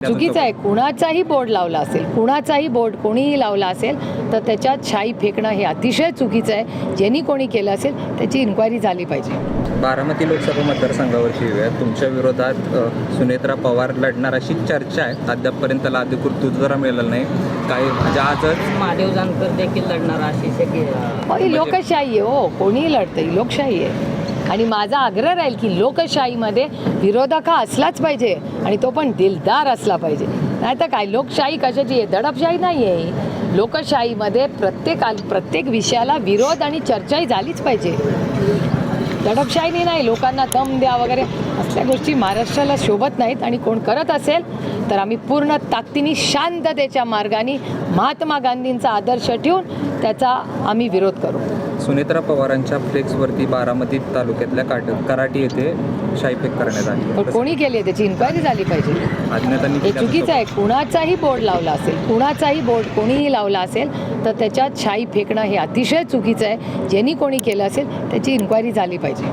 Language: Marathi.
चुकीचं आहे. कुणाचाही बोर्ड लावला असेल कुणाचाही बोर्ड कोणीही लावला असेल तर त्याच्यात शाई फेकणं हे अतिशय चुकीचं आहे. ज्यांनी कोणी केलं असेल त्याची इन्क्वायरी झाली पाहिजे. बारामती लोकसभा मतदारसंघावरची वेळ. आहे. तुमच्या विरोधात सुनेत्रा पवार लढणार अशी चर्चा आहे. अद्यापपर्यंत त्याला अधिकृत दुजोरा मिळालेला नाही. काही म्हणजे आजच महादेव जानकर देखील लढणार अशी ही लोकशाही आहे हो. कोणीही लढतं ही लोकशाही आहे. आणि माझा आग्रह राहील की लोकशाहीमध्ये विरोधक हा असलाच पाहिजे आणि तो पण दिलदार असला पाहिजे. नाही तर काय लोकशाही कशाची आहे? दडपशाही नाही आहे. लोकशाहीमध्ये प्रत्येक प्रत्येक विषयाला विरोध आणि चर्चाही झालीच पाहिजे. दडपशाहीने नाही लोकांना दम द्या वगैरे. असल्या गोष्टी महाराष्ट्राला शोभत नाहीत आणि कोण करत असेल तर आम्ही पूर्ण ताकदीने शांततेच्या मार्गाने महात्मा गांधींचा आदर्श ठेवून त्याचा आम्ही विरोध करू. सुनेत्रा पवारांच्या फ्लेक्सवरती बारामती तालुक्यातल्या काट कराटी येथे शाईफेक करण्यात पण आली कोणी केली त्याची इन्क्वायरी झाली पाहिजे. हे चुकीचं आहे. कुणाचाही बोर्ड लावला असेल कुणाचाही बोर्ड कोणीही लावला असेल तर त्याच्यात शाई फेकणं हे अतिशय चुकीचं आहे. ज्यांनी कोणी केलं असेल त्याची इन्क्वायरी झाली पाहिजे.